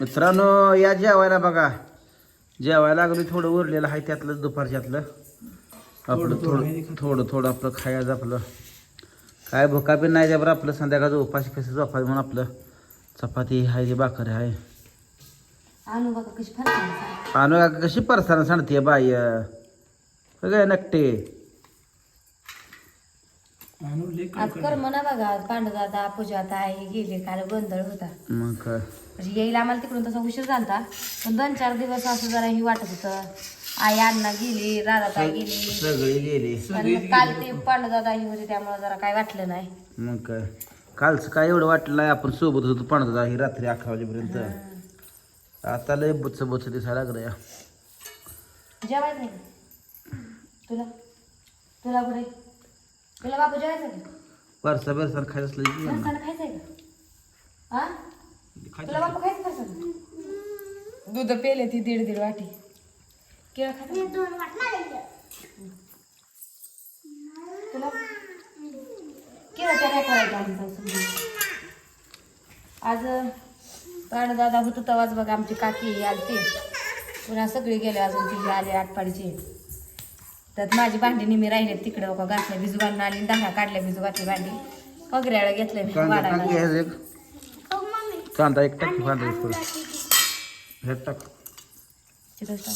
मित्रांनो या जेवायला बघा. जेवायला लागलो थोडं उरलेलं आहे त्यातलं दुपारच्यातलं. आपलं थोडं थोडं. थोडं आपलं खायचं आपलं. काय भुका बी नाही त्यावर आपलं संध्याकाळचं उपाशी कसं झोपायचं म्हणून आपलं. चपाती आहे ती भाकर आहे. आणू बघा कशी का परसानं सांगते बाई? काय नकटे. आज कर म्हणा बघा पांडुदादा पूजाता आई गेले काल गोंधळ होता. मग काय? म्हणजे येईल आम्हाला तिकडून तसा उशीर झालता पण दोन चार दिवस असं जरा ही वाटत होतं. आई अण्णा गेली राधाताई गेली. सगळी गेली. मग काल ते पांडुदादा ही होते त्यामुळे जरा काय वाटलं नाही. मग काय? कालचं काय एवढं वाटलं नाही आपण सोबत होतो पाण्यात ही रात्री अकरा वाजेपर्यंत. आता लय बुच्च बुच्च दिसायला लागलं या. जेवायचं नाही का? तुला? तुला कुठे? तुला बापू जेवायचं का? परसा बिरसा खायचं असलं की ये ना. फरसाण खायचंय का? हा? तुला बापू खायचं फरसाण दूध पेले ती दीड दीड वाटी. केळं खात तुला? केळं त्या काय करायचं आधी जाऊ समजून. आज पाण दादा होतो तवाच बघा आमची काकी आलती. पुन्हा सगळे गेले अजून तिथे आले आटपाडीचे त्यात माझी भांडी निमी राहिले तिकडे बघा घातल्या बिजू घालून आली दहा काढल्या बिजू घातली भांडी. वगैरे घेतलं मी कांदा एक टाक कांदा एक थोडं टाक. चिकन टाक.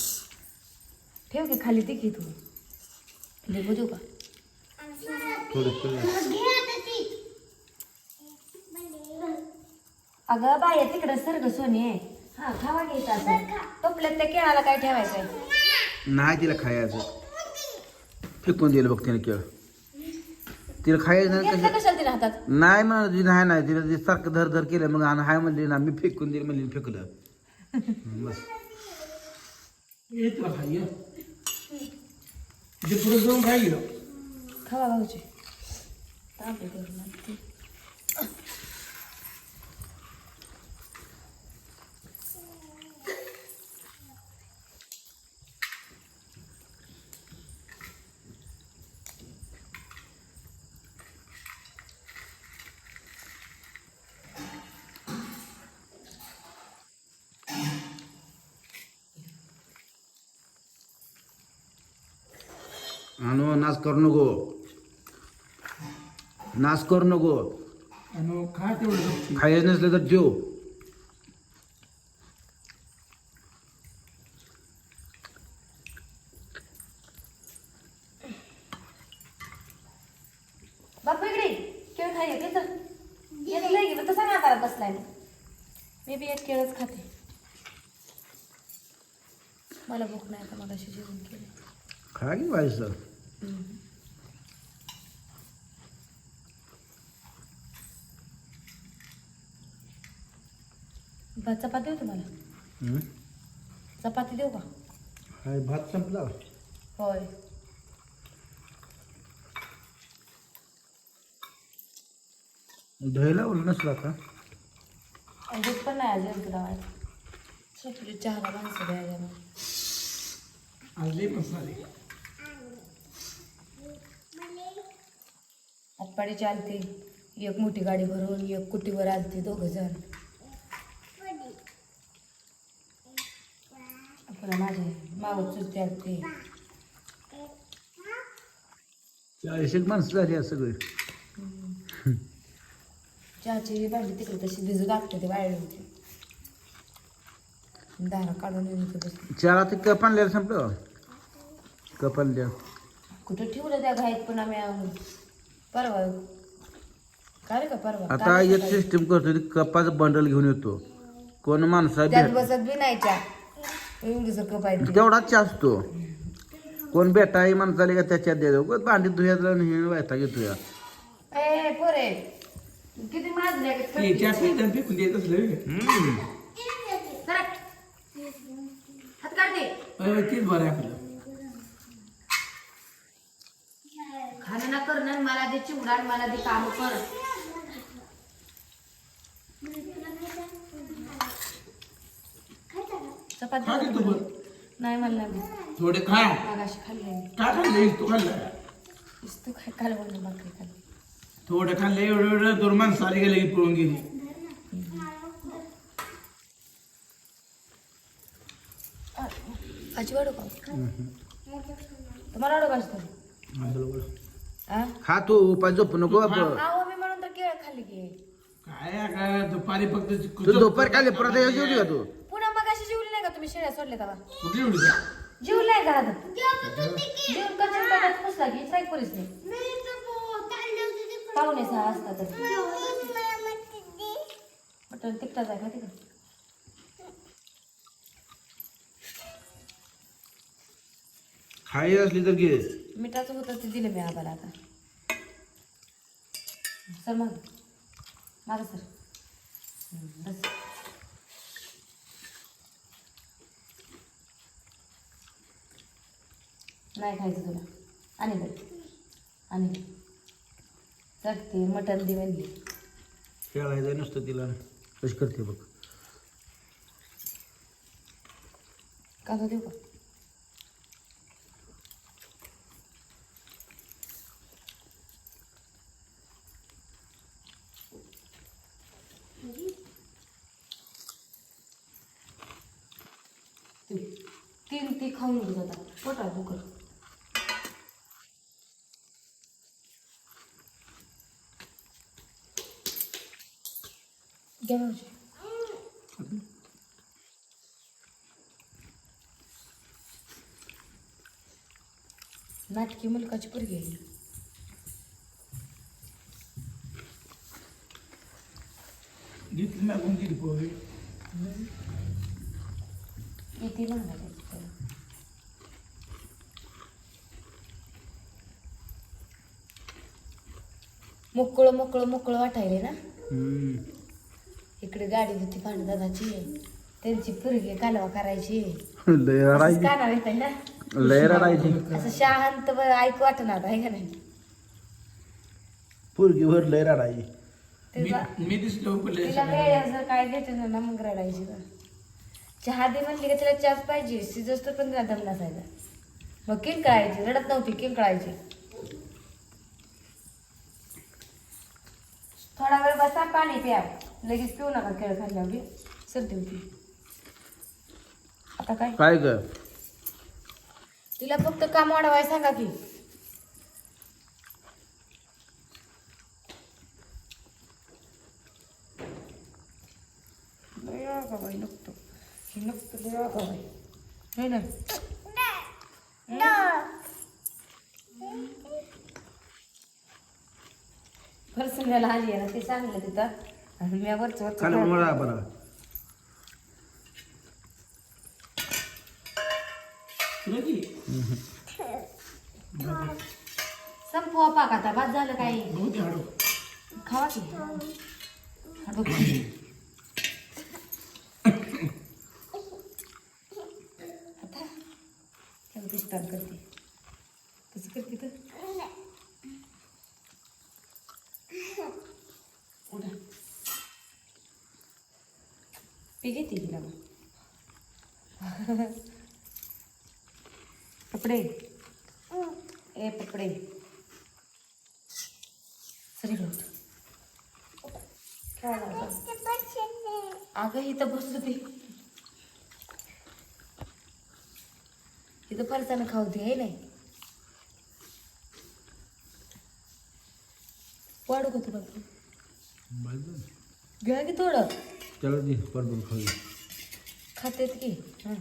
ठेव की खाली ती की तू. लिंबू देऊ का? अगं बाय तिकडे सर्ग सोने हा खावा घ्यायचा असं. टोपल्यात त्या केळाला काय ठेवायचंय? नाही तिला खायचं. फेकून दिलं बघ तिने केळ. तिला खायचं नाही घेतलं कसं कशाला तिला हातात? नाही नाही नाही तिला ते सारखं धर धर केलं मग आणि हाय म्हणली ना मी फेकून दिलं म्हणली फेकलं. बस. येतो खाई पुढे जाऊन खाई गेलो. खावा आणते. आणू नाच करू नको. नाच करू नको. आणि खा तेवढं खायचं नसलं तर जेव. बापू इकडे केळ खाई येते तर येत लय गेलं तसा नाताला बसलाय मग. मी बी एक केळच खाते. मला भूक नाही आता मला जेवण केलं. खा की व्हायचं बा चपाती देऊ तुम्हाला? हं? चपाती देऊ का? हाय भात संपला. होय. दही लावलं नसला का दूध पण नाही अजून तुला वाट सपली चहाला माणसं द्यायला. आज लई मसाले. आटपाडीची आलती एक मोठी गाडी भरून एक कुटीवर आलती दोघ जण. माझे मावत चुलते आलती. चाळीस एक माणसं झाली सगळी. चहाची भांडी तिकडे तशी भिजू लागते ते वाळली होती. दारा काढून येऊन इथं बसली. चहाला ते कप आणलेलं संपलं. कप आणल्या कुठं ठेवलं त्या घाईत पण आम्ही परवा. काय रे का परवा? आता एक. सिस्टीम करतो कपाचं बंडल घेऊन येतो. कोण माणसा त्यात भेट बसत बी नाही चहा एवढीच कप आहे ती. तेवढाच चहा असतो. कोण बेटा आई माणसाला का त्याच्यात द्यायचं उगाच भांडी धुयातला नाही व्हायचा घेतो या ए पोरे. किती माजले हात तेच बरं आहे आपलं. जाण मला ती काम कर. तू नाही मला थोडे खा. काय खाल्ले. तू खाल्लं? काय खाल्लं. थोडं खाल्लं एवढं एवढं दोन माणसाली गेले की पळून गेली. आजी तुम्हाला असतो. खा तू पाय झोप नको अहो मी म्हणून तर केळ खाल्ली की. काय काय दुपारी फक्त तू दुपार खाली परत जेवली का तू? पुन्हा मग अशी जीवली नाही का तुम्ही? शेळ्या सोडल्या तेव्हा. कुठली का? जीवलाय का आता जीवन कचरा टाकत पुसला की साईक पोलीस नाही पाहुणे सहा तर. मटण तिकटाच आहे का तिकडे? खाई असली तर घे. मिठाचं होतं ते दिलं मी आम्हाला आता. सर मग. माझं सर. बस. नाही खायचं तुला. आणि बरं आणि चल ते मटण दे म्हणली. खेळायचं नुसतं तिला. कशी करते बघ. कांदा देऊ का? ते- तीन ती खाऊन घेत होता पोटा दुखत घ्या. नाटकी मुलकाची पोरगी आहे ही. घेतली मागून गेली पोहे किती लहान आहे. मोकळं मोकळं मोकळं वाटायले ना. इकडे गाडी होती दादाची त्यांची पोरगी कालवा करायची लय रडायची. कानावर येत ना? लय रडायची. असं शांत ब- ऐकू वाटणार आहे का नाही? पोरगीवर लय रडायची. मी तिला मी दिसलो पडले तिला जर काय भेटलं ना मग रडायची का चहा दे म्हणली का तिला चहाच पाहिजे. तर पण तिला दम नसायचा मग किंकळायची रडत नव्हती. किंकळायची थोडा वेळ बसा पाणी प्या. लगेच पिऊ नका केळ खाल्ल्यावर. सर्दी होती. आता काय? काय ग? तिला फक्त काम वाढवाय सांगा की. आगाऊ आहे नुकतं नुकतं लय आगाऊ आहे ना फरसंग्याला आली आहे ना ते सांगलं तिथं आणि मी वरच खाली वरच वळा बरं संपवा पाक आता बाद झालं काही. खावा की? हाडं खा. आता दिसतात करते कसं करते तर? उडा. पी घेते तिला मग. कपडे. ए पपडे सरी होत अगं इथं बसत होती इथं फरसानं खाऊ दे हे नाही? वाढू का तुला घ्या की थोडं. त्याला दे परत खाऊ. खातेत की? हां.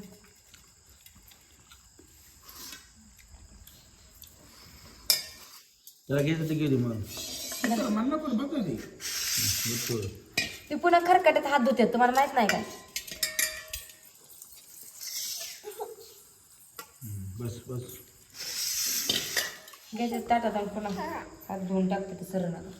त्याला घ्यायचं ते गेली मग. ते पुन्हा खरकट्यात हात धुतात तुम्हाला माहीत नाही का बस बस. घ्यायचं ताटात आणि पुन्हा हात धुवून टाकते ते सरळ. नका